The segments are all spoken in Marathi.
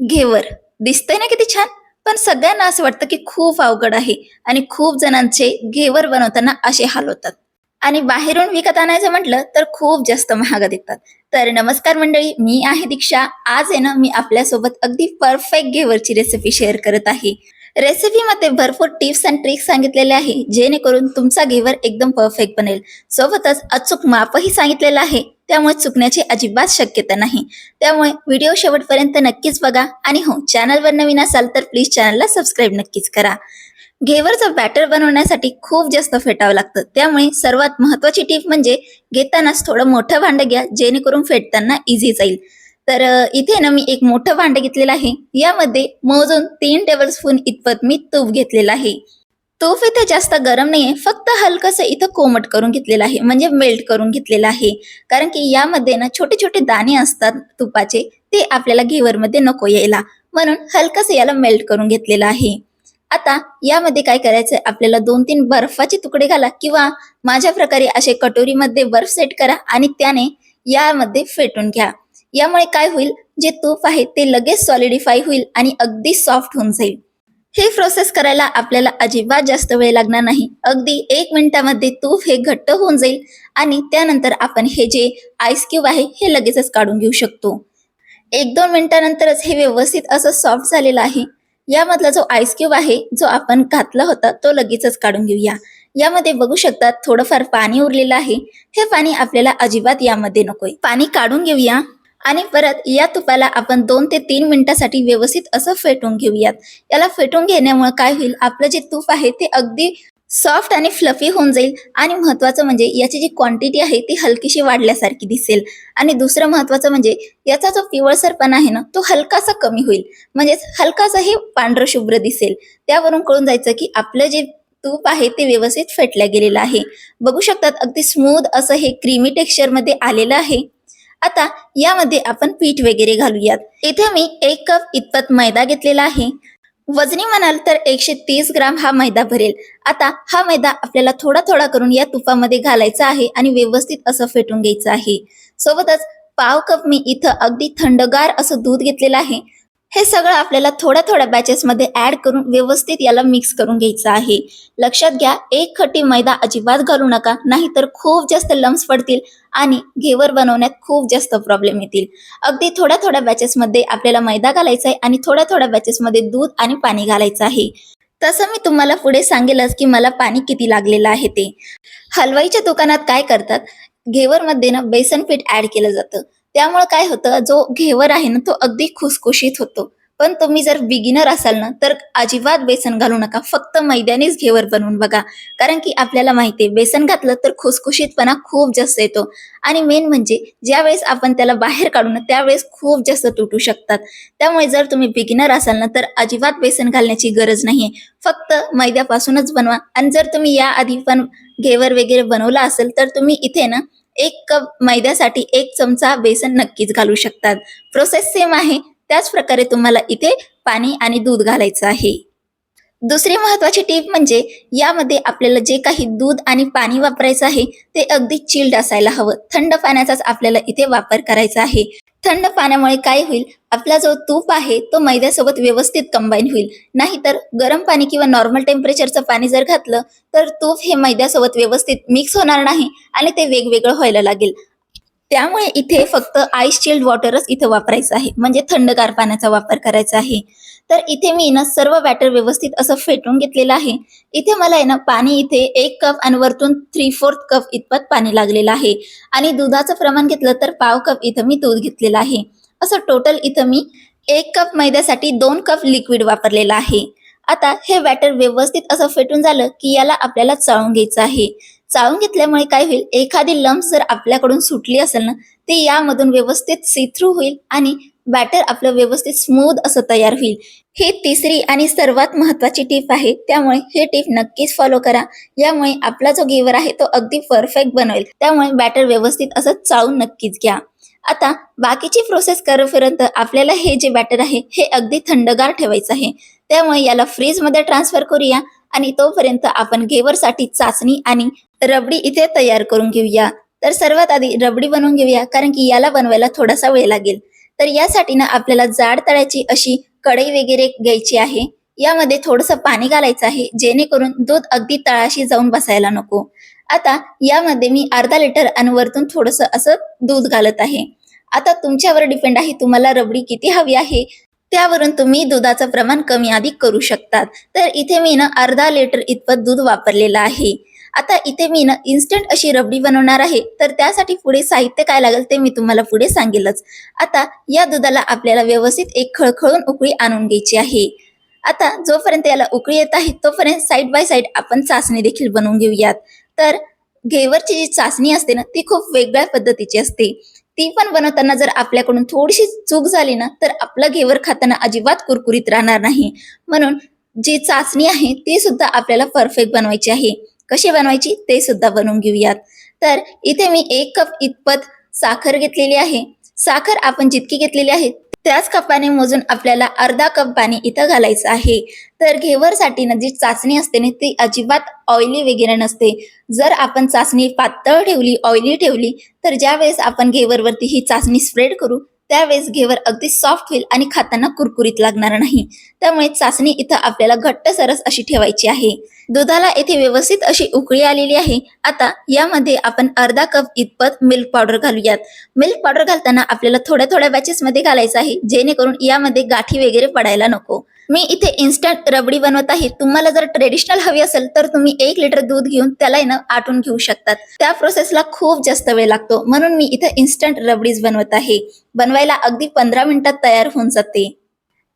घेवर. दिसतंय ना किती छान? पण सगळ्यांना असं वाटतं की खूप अवघड आहे आणि खूप जणांचे घेवर बनवताना असे हाल होतात. आणि बाहेरून विकत आणायचं म्हटलं तर खूप जास्त महाग देतात तर नमस्कार मंडळी मी आहे दीक्षा. आज आहे ना मी आपल्यासोबत अगदी परफेक्ट घेवरची रेसिपी शेअर करत आहे. रेसिपीमध्ये भरपूर टिप्स अँड ट्रिक्स सांगितलेले आहे. जेणेकरून तुमचा घेवर एकदम परफेक्ट बनेल. सोबतच अचूक मापही सांगितलेलं आहे. त्यामुळे चुकण्याची अजिबात शक्यता नाही. त्यामुळे व्हिडिओ शेवटपर्यंत नक्कीच बघा. आणि हो चॅनलवर नवीन असाल तर प्लीज चॅनलला सबस्क्राईब नक्कीच करा. घेवरचं बॅटर बनवण्यासाठी खूप जास्त फेटावं लागतं. त्यामुळे सर्वात महत्वाची टीप म्हणजे घेतानाच थोडं मोठं भांडं घ्या. जेणेकरून फेटताना इझी जाईल. तर इथे ना मी एक मोठं भांडं घेतलेलं आहे. यामध्ये मोजून तीन टेबल स्पून इतपत मी तूप घेतलेलं आहे. तूप इथे जास्त गरम नाहीये. फक्त हलकंसं इथं कोमट करून घेतलेलं आहे. म्हणजे मेल्ट करून घेतलेलं आहे. कारण की यामध्ये ना छोटे छोटे दाणे असतात तुपाचे. ते आपल्याला घेवरमध्ये नको यायला. म्हणून हलकंसं याला मेल्ट करून घेतलेलं आहे. आता यामध्ये काय करायचंय? आपल्याला दोन तीन बर्फाचे तुकडे घाला किंवा माझ्या प्रकारे असे कटोरीमध्ये बर्फ सेट करा आणि त्याने यामध्ये फेटून घ्या. यामुळे काय होईल? जे तूप आहे ते लगेच सॉलिडिफाय होईल आणि अगदी सॉफ्ट होऊन जाईल. हे प्रोसेस करायला आपल्याला अजिबात जास्त वेळ लागणार नाही. अगदी एक मिनिटामध्ये तूप हे घट्ट होऊन जाईल आणि त्यानंतर आपण हे जे आईस क्यूब आहे हे लगेचच काढून घेऊ शकतो. एक दोन मिनिटानंतरच हे व्यवस्थित असं सॉफ्ट झालेलं आहे. यामधला जो आईस क्यूब आहे जो आपण घातला होता तो लगेचच काढून घेऊया. यामध्ये बघू शकतात थोडंफार पाणी उरलेलं आहे. हे पाणी आपल्याला अजिबात यामध्ये नकोय. पाणी काढून घेऊया. आणि परत या तुपाला आपण दोन ते तीन मिनिटासाठी व्यवस्थित असं फेटून घेऊयात. याला फेटून घेण्यामुळे काय होईल? आपलं जे तूप आहे ते अगदी सॉफ्ट आणि फ्लफी होऊन जाईल आणि महत्वाचं म्हणजे याची जी क्वांटिटी आहे ती हलकीशी वाढल्यासारखी दिसेल. आणि दुसरं महत्वाचं म्हणजे याचा जो पिवळसरपणा आहे ना तो हलकासा कमी होईल. म्हणजेच हलकासा हे पांढरं शुभ्र दिसेल. त्यावरून कळून जायचं की आपलं जे तूप आहे ते व्यवस्थित फेटल्या गेलेलं आहे. बघू शकतात अगदी स्मूथ असं हे क्रीमी टेक्स्चरमध्ये आलेलं आहे. आता यामध्ये आपण पीठ वगैरे घालूयात. इथे मी एक कप इतपत मैदा घेतलेला आहे. वजनी म्हणाल तर एकशे तीस ग्राम हा मैदा भरेल. आता हा मैदा आपल्याला थोडा थोडा करून या तुपामध्ये घालायचा आहे आणि व्यवस्थित असं फेटून घ्यायचं आहे. सोबतच पाव कप मी इथं अगदी थंडगार असं दूध घेतलेलं आहे. हे सगळं आपल्याला थोड्या थोड्या बॅचेस मध्ये ऍड करून व्यवस्थित याला मिक्स करून घ्यायचं आहे. लक्षात घ्या एक खटी मैदा अजिबात घालू नका नाहीतर खूप जास्त लम्स पडतील आणि घेवर बनवण्यात खूप जास्त प्रॉब्लेम येतील. अगदी थोड्या थोड्या बॅचेस मध्ये आपल्याला मैदा घालायचा आहे आणि थोड्या थोड्या बॅचेस मध्ये दूध आणि पाणी घालायचं आहे. तसं मी तुम्हाला पुढे सांगेलच की मला पाणी किती लागलेलं आहे ते. हलवाईच्या दुकानात काय करतात? घेवरमध्ये ना बेसन पीठ ऍड केलं जातं. त्यामुळे काय होतं जो घेवर आहे ना तो अगदी खुसखुशीत होतो. पण तुम्ही जर बिगिनर असाल ना तर अजिबात बेसन घालू नका. फक्त मैद्यानेच घेवर बनवून बघा. कारण की आपल्याला माहिती आहे बेसन घातलं तर खुसखुशीतपणा खूप जास्त येतो. आणि मेन म्हणजे ज्या वेळेस आपण त्याला बाहेर काढू ना त्यावेळेस खूप जास्त तुटू शकतात. त्यामुळे जर तुम्ही बिगिनर असाल ना तर अजिबात बेसन घालण्याची गरज नाहीये. फक्त मैद्यापासूनच बनवा. आणि जर तुम्ही याआधी पण घेवर वगैरे बनवला असेल तर तुम्ही इथे ना एक कप मैद्यासाठी एक चमचा बेसन नक्कीच घालू शकतात. प्रोसेस सेम आहे. त्याच प्रकारे तुम्हाला इथे पाणी आणि दूध घालायचं आहे. दुसरी महत्वाची टीप म्हणजे यामध्ये आपल्याला जे काही दूध आणि पाणी वापरायचं आहे ते अगदी चिल्ड असायला हवं. थंड पाण्याचाच आपल्याला इथे वापर करायचा आहे. थंड पाण्यामुळे काय होईल? आपला जो तूप आहे तो मैद्यासोबत व्यवस्थित कंबाईन होईल. नाहीतर गरम पाणी किंवा नॉर्मल टेम्परेचरचं पाणी जर घातलं तर तूप हे मैद्यासोबत व्यवस्थित मिक्स होणार नाही आणि ते वेगवेगळं व्हायला लागेल. त्यामुळे इथे फक्त आईस चिल्ड वॉटरच इथे वापरायचं आहे. म्हणजे थंडगार पाण्याचा वापर करायचा आहे. तर इथे मी ना सर्व बॅटर व्यवस्थित असं फेटून घेतलेलं आहे. इथे मला आहे ना पाणी इथे एक कप आणि वरतून थ्री फोर्थ कप इतपत पाणी लागलेलं आहे. आणि दुधाचं प्रमाण घेतलं तर पाव कप इथं मी दूध घेतलेलं आहे. असं टोटल इथं मी एक कप मैद्यासाठी दोन कप लिक्विड वापरलेलं आहे. आता हे बॅटर व्यवस्थित असं फेटून झालं की याला आपल्याला चाळून घ्यायचं आहे. चाळून घेतल्यामुळे काय होईल? एखादी लम्स जर आपल्याकडून सुटली असेल ना ते यामधून व्यवस्थित सी थ्रू होईल आणि बॅटर आपलं व्यवस्थित स्मूथ असं तयार होईल. ही तिसरी आणि सर्वात महत्वाची टीप आहे. त्यामुळे हे टीप नक्कीच फॉलो करा. यामुळे आपला जो घेवर आहे तो अगदी परफेक्ट बनवेल. त्यामुळे बॅटर व्यवस्थित असं चाळून नक्कीच घ्या. आता बाकीची प्रोसेस करेपर्यंत आपल्याला हे जे बॅटर आहे हे अगदी थंडगार ठेवायचं आहे. त्यामुळे याला फ्रीजमध्ये ट्रान्सफर करूया आणि तोपर्यंत आपण घेवरसाठी चाचणी आणि रबडी इथे तयार करून घेऊया. तर सर्वात आधी रबडी बनवून घेऊया कारण की याला बनवायला थोडासा वेळ लागेल. तर यासाठी ना आपल्याला जाड तळ्याची अशी कढई वगैरे घ्यायची आहे. यामध्ये थोडंसं पाणी घालायचं आहे जेणेकरून दूध अगदी तळाशी जाऊन बसायला नको. आता यामध्ये मी अर्धा लिटर आणि वरतून थोडंसं असं दूध घालत आहे. आता तुमच्यावर डिपेंड आहे तुम्हाला रबडी किती हवी आहे त्यावरून तुम्ही दुधाचं प्रमाण कमी अधिक करू शकतात. तर इथे मी ना अर्धा लिटर इतपत दूध वापरलेलं आहे. आता इथे मी ना इन्स्टंट अशी रबडी बनवणार आहे तर त्यासाठी पुढे साहित्य काय लागेल ते मी तुम्हाला पुढे सांगेलच. आता या दुधाला आपल्याला व्यवस्थित एक खळखळून उकळी आणून घ्यायची आहे. आता जोपर्यंत याला उकळी येत आहे तोपर्यंत साईड बाय साईड आपण चाचणी देखील बनवून घेऊयात. तर घेवरची जी चाचणी असते ना ती खूप वेगळ्या पद्धतीची असते. ती पण बनवताना जर आपल्याकडून थोडीशी चूक झाली ना तर आपलं घेवर खाताना अजिबात कुरकुरीत राहणार नाही. म्हणून जी चाचणी आहे ती सुद्धा आपल्याला परफेक्ट बनवायची आहे. कशी बनवायची ते सुद्धा बनवून घेऊयात. तर इथे मी एक कप इतपत साखर घेतलेली आहे. साखर आपण जितकी घेतलेली आहे त्याच कपाने मोजून आपल्याला अर्धा कप पाणी इथं घालायचं आहे. तर घेवरसाठी ना जी चाचणी असते ना ती अजिबात ऑइली वगैरे नसते. जर आपण चाचणी पातळ ठेवली ऑइली ठेवली तर ज्यावेळेस आपण घेवरवरती ही चाचणी स्प्रेड करू त्यावेळेस घेवर अगदी सॉफ्ट होईल आणि खाताना कुरकुरीत लागणार नाही. त्यामुळे चाचणी इथं आपल्याला घट्ट सरस अशी ठेवायची आहे. दुधाला येथे व्यवस्थित अशी उकळी आलेली आहे. आता यामध्ये आपण अर्धा कप इतपत मिल्क पावडर घालूयात. मिल्क पावडर घालताना आपल्याला थोड्या थोड्या बॅचेस मध्ये घालायचं आहे. जेणेकरून यामध्ये गाठी वगैरे पडायला नको. मी इथे इन्स्टंट रबडी बनवत आहे. तुम्हाला जर ट्रेडिशनल हवी असेल तर तुम्ही एक लिटर दूध घेऊन त्याला ना आटून घेऊ शकतात. त्या प्रोसेसला खूप जास्त वेळ लागतो. म्हणून मी इथे इन्स्टंट रबडीज बनवत आहे. बनवायला अगदी पंधरा मिनिटात तयार होऊन जाते.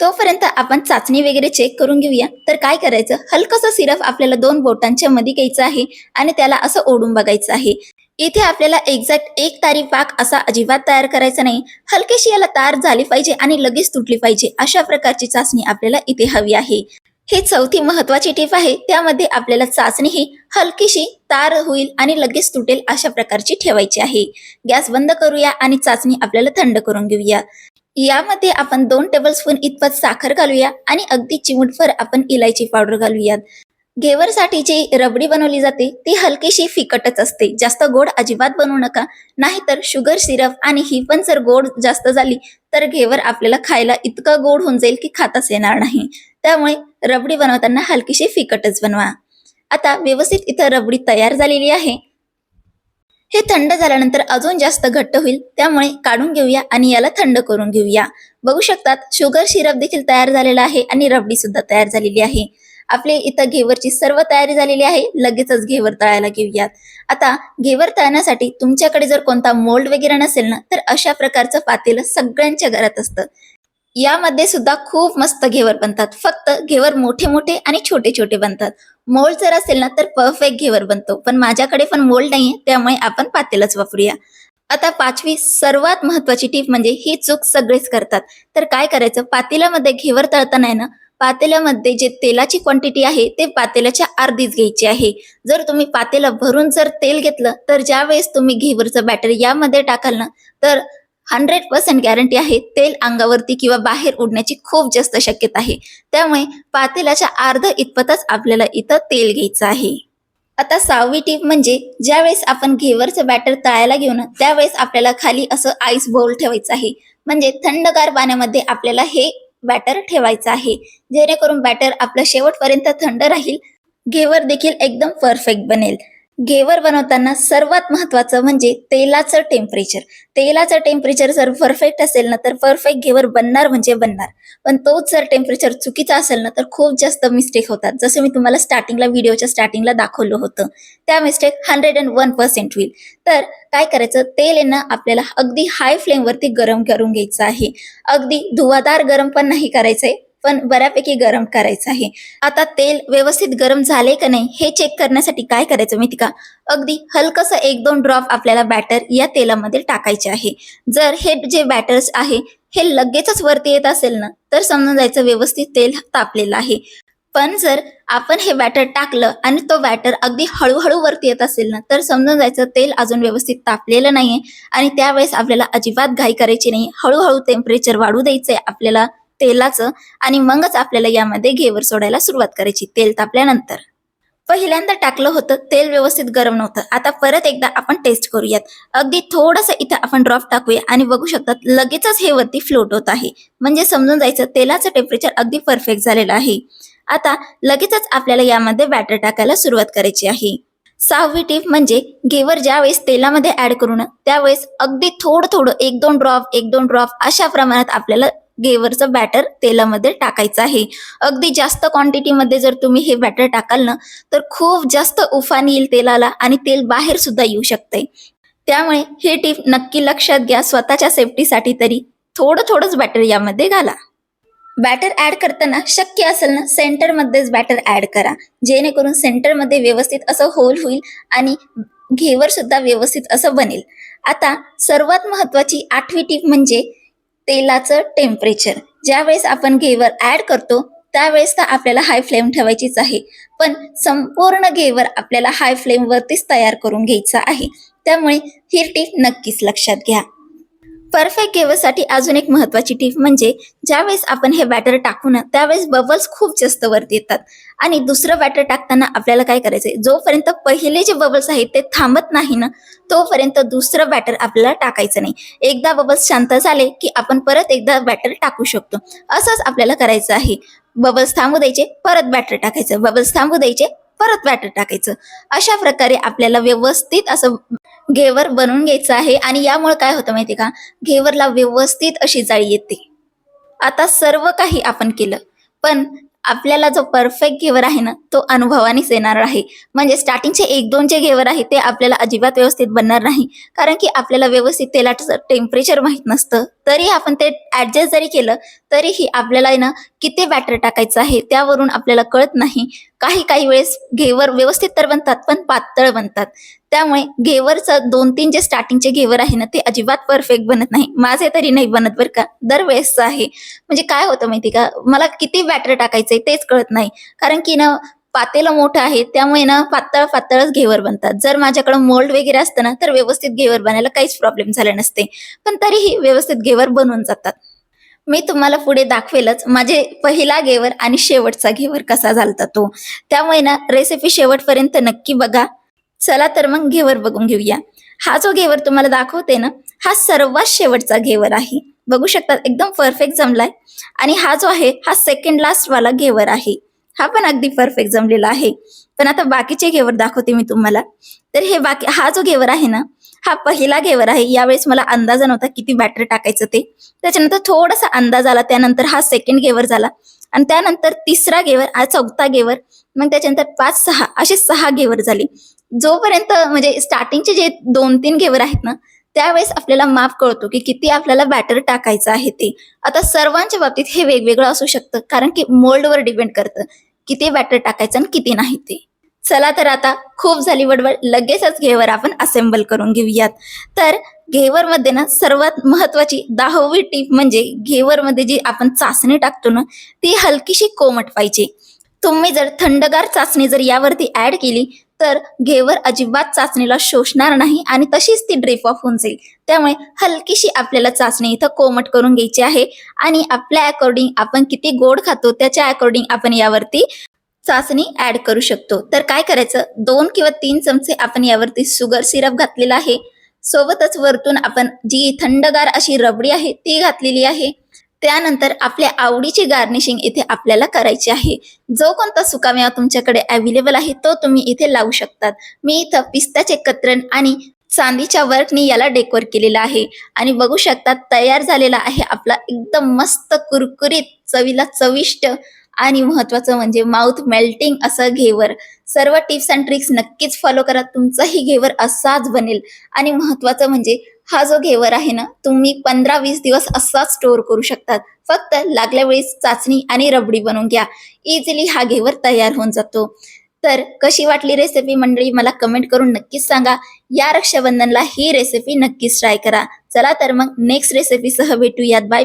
तोपर्यंत आपण चाचणी वगैरे चेक करून घेऊया. तर काय करायचं? हलकसं सिरप आपल्याला दोन बोटांच्या मध्ये घ्यायचं आहे आणि त्याला असं ओढून बघायचं आहे. इथे आपल्याला एक्झॅक्ट एक तारी पाक असा अजिबात तयार करायचा नाही. हलकेशी याला तार झाली पाहिजे आणि लगेच तुटली पाहिजे. अशा प्रकारची चाचणी आपल्याला इथे हवी आहे. ही चौथी महत्वाची टीप आहे. त्यामध्ये आपल्याला चाचणी ही हलकीशी तार होईल आणि लगेच तुटेल अशा प्रकारची ठेवायची आहे. गॅस बंद करूया आणि चाचणी आपल्याला थंड करून घेऊया. यामध्ये आपण दोन टेबल स्पून इतपत साखर घालूया आणि अगदी चिमूटभर आपण इलायची पावडर घालूयात. घेवरसाठी जी रबडी बनवली जाते ती हलकीशी फिकटच असते. जास्त गोड अजिबात बनवू नका. नाहीतर शुगर सिरप आणि ही पण जर गोड जास्त झाली तर घेवर आपल्याला खायला इतकं गोड होऊन जाईल की खाताच येणार नाही. त्यामुळे रबडी बनवताना हलकीशी फिकटच बनवा. आता व्यवस्थित इथं रबडी तयार झालेली आहे. हे थंड झाल्यानंतर अजून जास्त घट्ट होईल त्यामुळे काढून घेऊया आणि याला थंड करून घेऊया. बघू शकतात शुगर सिरप देखील तयार झालेला आहे आणि रबडी सुद्धा तयार झालेली आहे. आपली इथं घेवरची सर्व तयारी झालेली आहे. लगेचच घेवर तळायला घेऊयात. आता घेवर तळण्यासाठी तुमच्याकडे जर कोणता मोल्ड वगैरे नसेल ना तर अशा प्रकारचं पातेलं सगळ्यांच्या घरात असतं. यामध्ये सुद्धा खूप मस्त घेवर बनतात. फक्त घेवर मोठे मोठे आणि छोटे छोटे बनतात. मोल्ड जर असेल ना तर परफेक्ट घेवर बनतो. पण माझ्याकडे पण मोल्ड नाहीये त्यामुळे आपण पातेलच वापरूया. आता पाचवी सर्वात महत्वाची टीप म्हणजे ही चूक सगळेच करतात. तर काय करायचं? पातेल्यामध्ये घेवर तळताना आहे ना पातेल्यामध्ये जे तेलाची क्वांटिटी आहे ते पातेल्याच्या अर्धीच घ्यायची आहे. जर तुम्ही पातेला भरून जर तेल घेतलं तर ज्या वेळेस तुम्ही घेवरचं बॅटर यामध्ये टाकाल ना तर हंड्रेड पर्सेंट गॅरंटी आहे तेल अंगावरती किंवा बाहेर उडण्याची खूप जास्त शक्यता आहे. त्यामुळे पातेल्याच्या अर्ध इतपतच आपल्याला इथं तेल घ्यायचं आहे. आता सहावी टीप म्हणजे ज्यावेळेस आपण घेवरचं बॅटर तळायला घेऊ ना त्यावेळेस आपल्याला खाली असं आईस बोल ठेवायचं आहे. म्हणजे थंडगार पाण्यामध्ये आपल्याला हे बॅटर ठेवायचा आहे. जेणेकरून बॅटर आपलं शेवटपर्यंत थंड राहील. घेवर देखील एकदम परफेक्ट बनेल. घेवर बनवताना सर्वात महत्वाचं म्हणजे तेलाचं टेम्परेचर तेलाचं टेम्परेचर जर परफेक्ट असेल ना तर परफेक्ट घेवर बनणार म्हणजे बनणार. पण तोच जर टेम्परेचर चुकीचा असेल ना तर खूप जास्त मिस्टेक होतात. जसं मी तुम्हाला स्टार्टिंगला व्हिडिओच्या स्टार्टिंगला दाखवलं होतं त्या mistake hundred and one percent होईल. तर काय करायचं? तेल आहे ना आपल्याला अगदी हाय फ्लेमवरती गरम करून घ्यायचं आहे. अगदी धुवादार गरम पण नाही करायचंय. पण बऱ्यापैकी गरम करायचं आहे. आता तेल व्यवस्थित गरम झाले का नाही हे चेक करण्यासाठी काय करायचं माहिती का? अगदी हलकसं एक दोन ड्रॉप आपल्याला बॅटर या तेलामध्ये टाकायचे आहे. जर हे जे बॅटर्स आहे हे लगेचच वरती येत असेल ना तर समजून जायचं व्यवस्थित तेल तापलेलं आहे. पण जर आपण हे बॅटर टाकलं आणि तो बॅटर अगदी हळूहळू वरती येत असेल ना तर समजून जायचं तेल अजून व्यवस्थित तापलेलं नाहीये. आणि त्यावेळेस आपल्याला अजिबात घाई करायची नाही. हळूहळू टेम्परेचर वाढू द्यायचंय आपल्याला. तेलाचं आणि मगच आपल्याला यामध्ये घेवर सोडायला सुरुवात करायची तेल तापल्यानंतर. पहिल्यांदा टाकलं होतं तेल व्यवस्थित गरम नव्हतं. आता परत एकदा आपण टेस्ट करूयात. अगदी थोडंसं इथं आपण ड्रॉप टाकूया आणि बघू शकतात लगेचच हे वरती फ्लोट होत आहे. म्हणजे समजून जायचं तेलाचं टेम्परेचर अगदी परफेक्ट झालेलं आहे. आता लगेचच आपल्याला यामध्ये बॅटर टाकायला सुरुवात करायची आहे. सहावी टीप म्हणजे घेवर ज्या वेळेस तेलामध्ये ऍड करू ना त्यावेळेस अगदी थोडं थोडं एक दोन ड्रॉप एक दोन ड्रॉप अशा प्रमाणात आपल्याला गेवरचं बॅटर तेलामध्ये टाकायचं आहे. अगदी जास्त क्वांटिटीमध्ये जर तुम्ही हे बॅटर टाकाल ना तर खूप जास्त उफान येईल तेलाला आणि तेल बाहेर सुद्धा येऊ शकते त्यामुळे ही टीप नक्की लक्षात घ्या स्वतःच्या सेफ्टीसाठी तरी. थोडं थोडंच बॅटर यामध्ये घाला. बॅटर ऍड करताना शक्य असेल ना सेंटरमध्येच बॅटर ऍड करा. जेणेकरून सेंटरमध्ये व्यवस्थित असं होल होईल आणि घेवर सुद्धा व्यवस्थित असं बनेल. आता सर्वात महत्वाची आठवी टीप म्हणजे तेलाचं टेम्परेचर ज्यावेळेस आपण घेवर ऍड करतो त्यावेळेस तर आपल्याला हाय फ्लेम ठेवायचीच आहे. पण संपूर्ण घेवर आपल्याला हाय फ्लेमवरतीच तयार करून घ्यायचा आहे. त्यामुळे ही टीप नक्कीच लक्षात घ्या. परफेक्ट गेवसाठी अजून एक महत्वाची टीप म्हणजे ज्यावेळेस आपण हे बॅटर टाकू ना त्यावेळेस बबल्स खूप जास्त वरती येतात. आणि दुसरं बॅटर टाकताना आपल्याला काय करायचंय? जोपर्यंत पहिले जे बबल्स आहेत ते थांबत नाही ना तोपर्यंत दुसरं बॅटर आपल्याला टाकायचं नाही. एकदा बबल्स शांत झाले की आपण परत एकदा बॅटर टाकू शकतो. असंच आपल्याला करायचं आहे. बबल्स थांबू द्यायचे परत बॅटर टाकायचं. बबल्स थांबू द्यायचे परत बॅटर टाकायचं. अशा प्रकारे आपल्याला व्यवस्थित असं घेवर बनवून घ्यायचं आहे. आणि यामुळे काय होतं माहिती का? घेवरला व्यवस्थित अशी जाळी येते. आता सर्व काही आपण केलं. पण आपल्याला जो परफेक्ट घेवर आहे ना तो अनुभवानेच येणार आहे. म्हणजे स्टार्टिंगचे एक दोन जे घेवर आहे ते आपल्याला अजिबात व्यवस्थित बनणार नाही. कारण की आपल्याला व्यवस्थित तेलाचं टेम्परेचर माहीत नसतं. तरी आपण ते ऍडजस्ट जरी केलं तरीही आपल्याला आहे ना किती बॅटर टाकायचं आहे त्यावरून आपल्याला कळत नाही. काही काही वेळेस घेवर व्यवस्थित तर बनतात पण पातळ बनतात. त्यामुळे घेवरचं दोन तीन जे स्टार्टिंगचे घेवर आहे ना ते अजिबात परफेक्ट बनत नाही. माझे तरी नाही बनत बरं का. दरवेळेसचं आहे. म्हणजे काय होतं माहिती का? मला किती बॅटर टाकायचंय तेच कळत नाही. कारण की ना पातेलं मोठं आहे त्यामुळे ना पातळ पातळच घेवर बनतात. जर माझ्याकडे मोल्ड वगैरे असतं ना तर व्यवस्थित घेवर बनायला काहीच प्रॉब्लेम झाले नसते. पण तरीही व्यवस्थित घेवर बनवून जातात. मी तुम्हाला पुढे दाखवेलच माझे पहिला घेवर आणि शेवटचा घेवर कसा झालता तो. त्यामुळे ना रेसिपी शेवटपर्यंत नक्की बघा. चला तर मग घेवर बघून घेऊया. हा जो घेवर तुम्हाला दाखवते ना हा सर्वात शेवटचा घेवर आहे. बघू शकतात एकदम परफेक्ट जमलाय. आणि हा जो आहे हा सेकंड लास्ट वाला घेवर आहे. हा पण अगदी परफेक्ट जमलेला आहे. पण आता बाकीचे घेवर दाखवते मी तुम्हाला. तर हे बाकी हा जो घेवर आहे ना हा पहिला घेवर आहे. यावेळेस मला अंदाजा नव्हता किती बॅटर टाकायचं ते. त्याच्यानंतर थोडासा अंदाज आला त्यानंतर हा सेकंड घेवर झाला. आणि त्यानंतर तिसरा घेवर हा चौथा घेवर मग त्याच्यानंतर पाच सहा असे सहा घेवर झाले. जोपर्यंत म्हणजे स्टार्टिंगचे जे दोन तीन घेवर आहेत ना त्यावेळेस आपल्याला माफ कळतो की किती आपल्याला बॅटर टाकायचं आहे ते. आता सर्वांच्या बाबतीत हे वेगवेगळं असू शकतं कारण की मोल्डवर डिपेंड करतं. किती बॅटर टाकायचं आणि किती नाही ते. चला तर आता खूप झाली वडवड लगेचच घेवर आपण असेंबल करून घेऊयात. तर घेवर मध्ये ना सर्वात महत्वाची दहावी टीप म्हणजे घेवर मध्ये जी आपण चाचणी टाकतो ना ती हलकीशी कोमट पाहिजे तुम्ही जर थंडगार चाचणी जर यावरती ऍड केली तर घेवर अजिबात चाचणीला शोषणार नाही आणि तशीच ती ड्रिप ऑफ होऊन जाईल. त्यामुळे हलकीशी आपल्याला चाचणी इथं कोमट करून घ्यायची आहे आणि आपल्या अकॉर्डिंग आपण किती गोड खातो त्याच्या अकॉर्डिंग आपण यावरती चाचणी ऍड करू शकतो. तर काय करायचं? दोन किंवा तीन चमचे आपण यावरती शुगर सिरप घातलेला आहे. सोबतच वरतून आपण जी थंडगार अशी रबडी आहे ती घातलेली आहे. त्यानंतर आपल्या आवडीची गार्निशिंग इथे आपल्याला करायची आहे. जो कोणता सुकामेवा तुमच्याकडे अवेलेबल आहे तो तुम्ही इथे लावू शकतात. मी इथं पिस्ताचे कतरण आणि चांदीच्या वर्कनी याला डेकोर केलेला आहे. आणि बघू शकतात तयार झालेला आहे आपला एकदम मस्त कुरकुरीत चवीला चविष्ट आणि महत्वाचं म्हणजे माउथ मेल्टिंग असं घेवर. सर्व टिप्स अँड ट्रिक्स नक्कीच फॉलो करा. तुमचाही घेवर असाच बनेल. आणि महत्वाचं म्हणजे हा जो घेवर आहे ना तुम्ही पंधरा वीस दिवस असाच स्टोअर करू शकतात. फक्त लागल्या वेळेस चाचणी आणि रबडी बनवून घ्या. इझिली हा घेवर तयार होऊन जातो. तर कशी वाटली रेसिपी मंडळी मला कमेंट करून नक्कीच सांगा. या रक्षाबंधनला ही रेसिपी नक्कीच ट्राय करा. चला तर मग नेक्स्ट रेसिपीसह भेटूयात. Bye bye